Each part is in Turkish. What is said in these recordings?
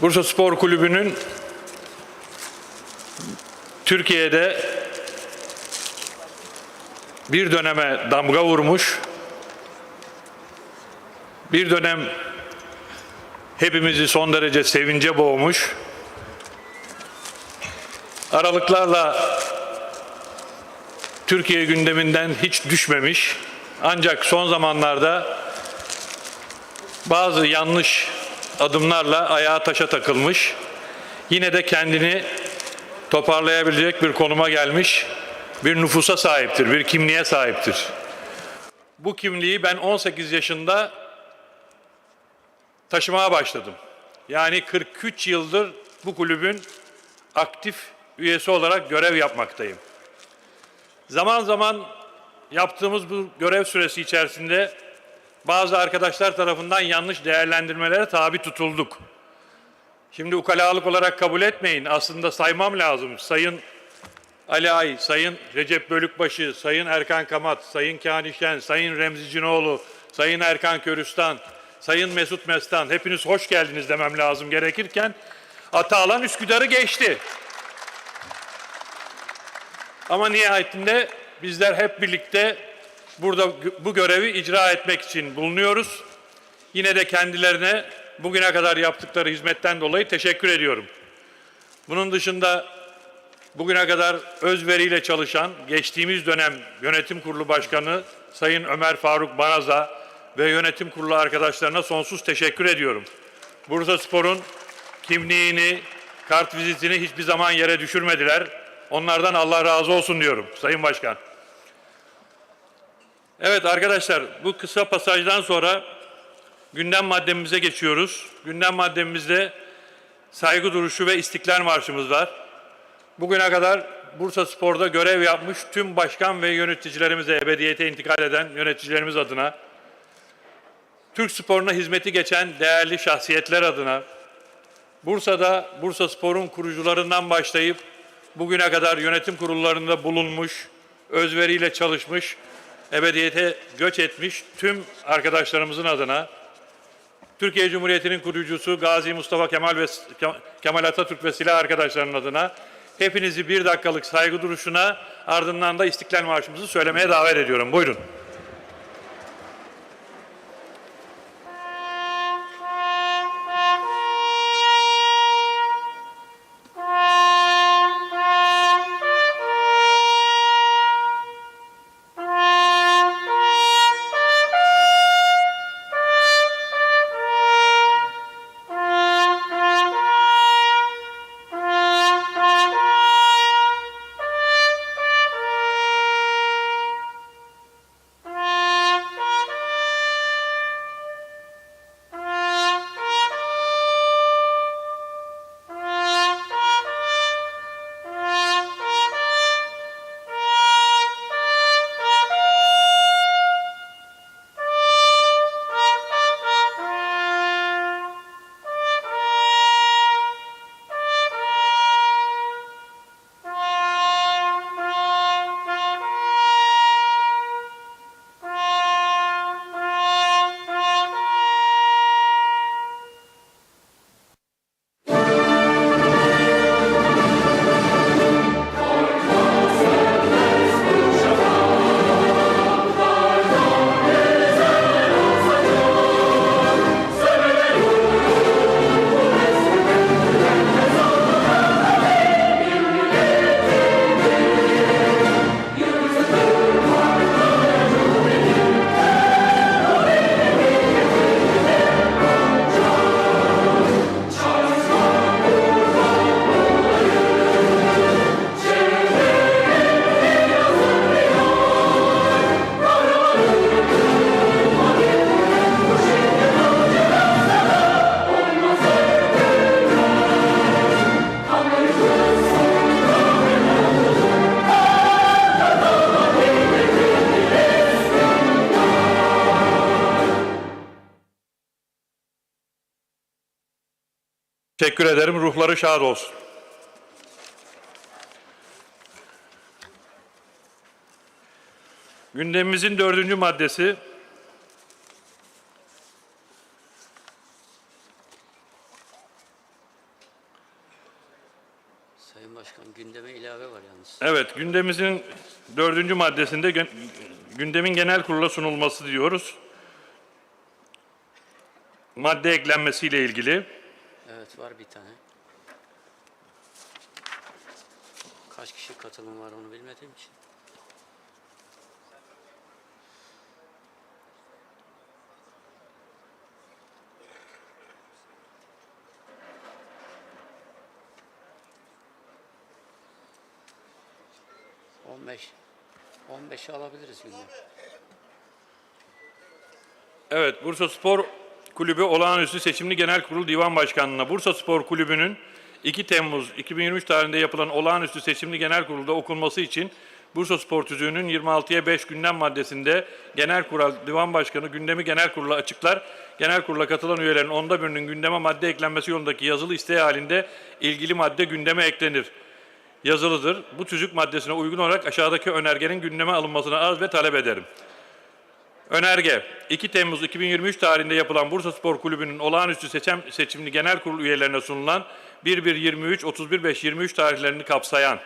Bursa Spor Kulübü'nün Türkiye'de bir döneme damga vurmuş, bir dönem hepimizi son derece sevince boğmuş, aralıklarla Türkiye gündeminden hiç düşmemiş. Ancak son zamanlarda bazı yanlış adımlarla ayağa taşa takılmış, yine de kendini toparlayabilecek bir konuma gelmiş, bir nüfusa sahiptir, bir kimliğe sahiptir. Bu kimliği ben 18 yaşında taşımaya başladım. Yani 43 yıldır bu kulübün aktif üyesi olarak görev yapmaktayım. Zaman zaman yaptığımız bu görev süresi içerisinde bazı arkadaşlar tarafından yanlış değerlendirmelere tabi tutulduk. Şimdi ukalalık olarak kabul etmeyin. Aslında saymam lazım. Sayın Ali Ay, Sayın Recep Bölükbaşı, Sayın Erkan Kamat, Sayın Kani Şen, Sayın Remzi Cinoğlu, Sayın Erkan Körüstan, Sayın Mesut Mestan. Hepiniz hoş geldiniz demem lazım gerekirken Atalan Üsküdar'ı geçti. Ama nihayetinde bizler hep birlikte burada bu görevi icra etmek için bulunuyoruz. Yine de kendilerine bugüne kadar yaptıkları hizmetten dolayı teşekkür ediyorum. Bunun dışında bugüne kadar özveriyle çalışan geçtiğimiz dönem yönetim kurulu başkanı Sayın Ömer Faruk Baraza ve yönetim kurulu arkadaşlarına sonsuz teşekkür ediyorum. Bursa Spor'un kimliğini, kart vizitini hiçbir zaman yere düşürmediler. Onlardan Allah razı olsun diyorum Sayın Başkan. Evet arkadaşlar bu kısa pasajdan sonra gündem maddemize geçiyoruz. Gündem maddemizde saygı duruşu ve istiklal marşımız var. Bugüne kadar Bursa Spor'da görev yapmış tüm başkan ve yöneticilerimize ebediyete intikal eden yöneticilerimiz adına, Türk sporuna hizmeti geçen değerli şahsiyetler adına, Bursa'da Bursa Spor'un kurucularından başlayıp bugüne kadar yönetim kurullarında bulunmuş, özveriyle çalışmış, ebediyete göç etmiş tüm arkadaşlarımızın adına, Türkiye Cumhuriyeti'nin kurucusu Gazi Mustafa Kemal ve Kemal Atatürk ve silah arkadaşlarının adına hepinizi bir dakikalık saygı duruşuna ardından da İstiklal Marşımızı söylemeye davet ediyorum. Buyurun. Teşekkür ederim. Ruhları şad olsun. Gündemimizin dördüncü maddesi Sayın Başkan gündeme ilave var yalnız. Evet, gündemimizin dördüncü maddesinde gündemin genel kurula sunulması diyoruz. Madde eklenmesiyle ilgili. Evet var bir tane. Kaç kişi katılım var onu bilmediğim için. On beş. On beşi alabiliriz gündem. Evet, Bursa Spor Kulübü Olağanüstü Seçimli Genel Kurul Divan Başkanlığı'na Bursa Spor Kulübü'nün 2 Temmuz 2023 tarihinde yapılan olağanüstü seçimli genel kurulda okunması için Bursa Spor Tüzüğü'nün 26'ya 5 gündem maddesinde Genel Kurul Divan Başkanı gündemi genel kurula açıklar. Genel kurula katılan üyelerin onda birinin gündeme madde eklenmesi yolundaki yazılı isteği halinde ilgili madde gündeme eklenir. Yazılıdır. Bu tüzük maddesine uygun olarak aşağıdaki önergenin gündeme alınmasını arz ve talep ederim. Önerge 2 Temmuz 2023 tarihinde yapılan Bursa Spor Kulübü'nün olağanüstü seçim, seçimli genel kurul üyelerine sunulan 1-1-23, 31-5-23 tarihlerini kapsayan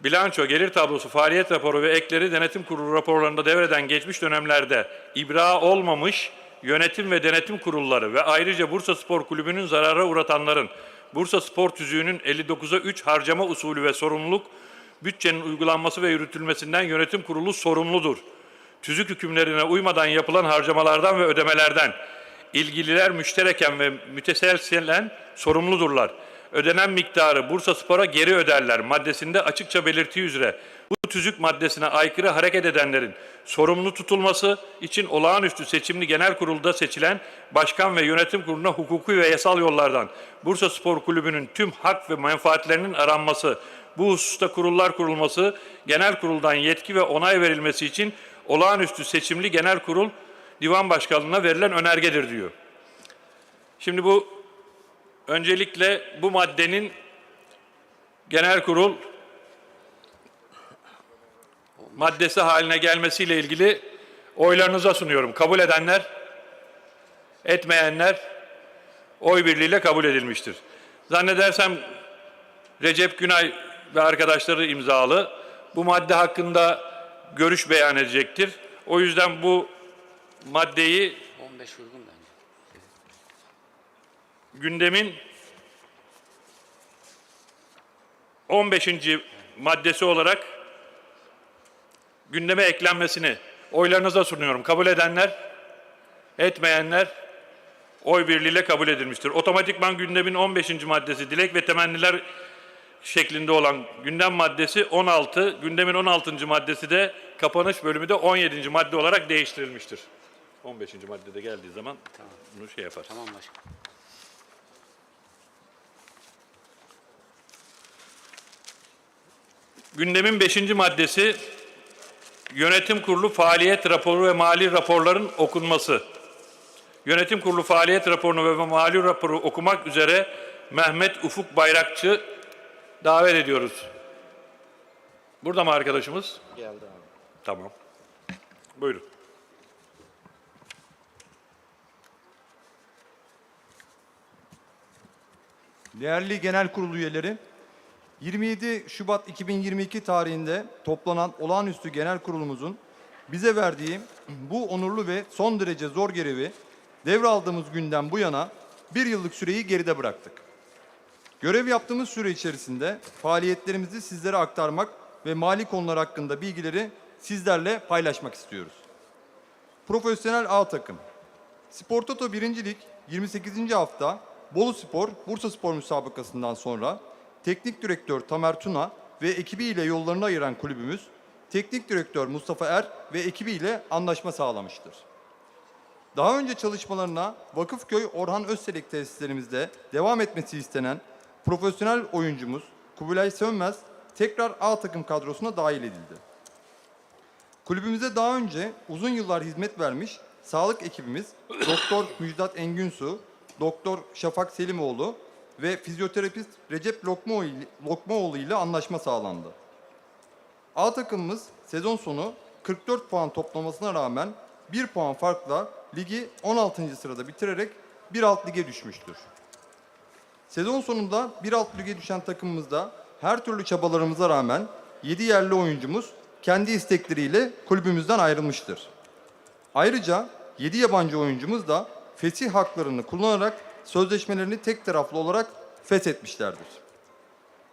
bilanço, gelir tablosu, faaliyet raporu ve ekleri denetim kurulu raporlarında devreden geçmiş dönemlerde ibra olmamış yönetim ve denetim kurulları ve ayrıca Bursa Spor Kulübü'nün zarara uğratanların Bursa Spor Tüzüğü'nün 59'a 3 harcama usulü ve sorumluluk bütçenin uygulanması ve yürütülmesinden yönetim kurulu sorumludur tüzük hükümlerine uymadan yapılan harcamalardan ve ödemelerden ilgililer müştereken ve müteselsilen sorumludurlar. Ödenen miktarı Bursa Spor'a geri öderler maddesinde açıkça belirttiği üzere bu tüzük maddesine aykırı hareket edenlerin sorumlu tutulması için olağanüstü seçimli genel kurulda seçilen başkan ve yönetim kuruluna hukuki ve yasal yollardan Bursa Spor Kulübü'nün tüm hak ve menfaatlerinin aranması, bu hususta kurullar kurulması, genel kuruldan yetki ve onay verilmesi için olağanüstü seçimli genel kurul divan başkanlığına verilen önergedir diyor. Şimdi bu öncelikle bu maddenin genel kurul maddesi haline gelmesiyle ilgili oylarınıza sunuyorum. Kabul edenler, etmeyenler oy birliğiyle kabul edilmiştir. Zannedersem Recep Günay ve arkadaşları imzalı. Bu madde hakkında görüş beyan edecektir. O yüzden bu maddeyi 15 uygun bence. gündemin 15. maddesi olarak gündeme eklenmesini oylarınıza sunuyorum. Kabul edenler, etmeyenler oy birliğiyle kabul edilmiştir. Otomatikman gündemin 15. maddesi dilek ve temenniler şeklinde olan gündem maddesi 16, gündemin 16. maddesi de kapanış bölümü de 17. madde olarak değiştirilmiştir. 15. maddede geldiği zaman bunu şey yapar. Tamam başkan. Gündemin 5. maddesi Yönetim Kurulu faaliyet raporu ve mali raporların okunması. Yönetim Kurulu faaliyet raporunu ve mali raporu okumak üzere Mehmet Ufuk Bayrakçı davet ediyoruz. Burada mı arkadaşımız? Geldi abi. Tamam. Buyurun. Değerli Genel Kurulu üyeleri, 27 Şubat 2022 tarihinde toplanan olağanüstü genel kurulumuzun bize verdiği bu onurlu ve son derece zor görevi devraldığımız günden bu yana bir yıllık süreyi geride bıraktık. Görev yaptığımız süre içerisinde faaliyetlerimizi sizlere aktarmak ve mali konular hakkında bilgileri sizlerle paylaşmak istiyoruz. Profesyonel A takım. Spor Toto 1. Lig 28. hafta Bolu Spor, Bursa Spor müsabakasından sonra teknik direktör Tamer Tuna ve ekibiyle yollarını ayıran kulübümüz, teknik direktör Mustafa Er ve ekibiyle anlaşma sağlamıştır. Daha önce çalışmalarına Vakıfköy Orhan Özselek tesislerimizde devam etmesi istenen profesyonel oyuncumuz Kubilay Sönmez tekrar A takım kadrosuna dahil edildi. Kulübümüze daha önce uzun yıllar hizmet vermiş sağlık ekibimiz Doktor Müjdat Engünsu, Doktor Şafak Selimoğlu ve fizyoterapist Recep Lokmaoğlu ile- anlaşma sağlandı. A takımımız sezon sonu 44 puan toplamasına rağmen 1 puan farkla ligi 16. sırada bitirerek bir alt lige düşmüştür. Sezon sonunda bir alt lige düşen takımımızda her türlü çabalarımıza rağmen 7 yerli oyuncumuz kendi istekleriyle kulübümüzden ayrılmıştır. Ayrıca 7 yabancı oyuncumuz da fesih haklarını kullanarak sözleşmelerini tek taraflı olarak feshetmişlerdir.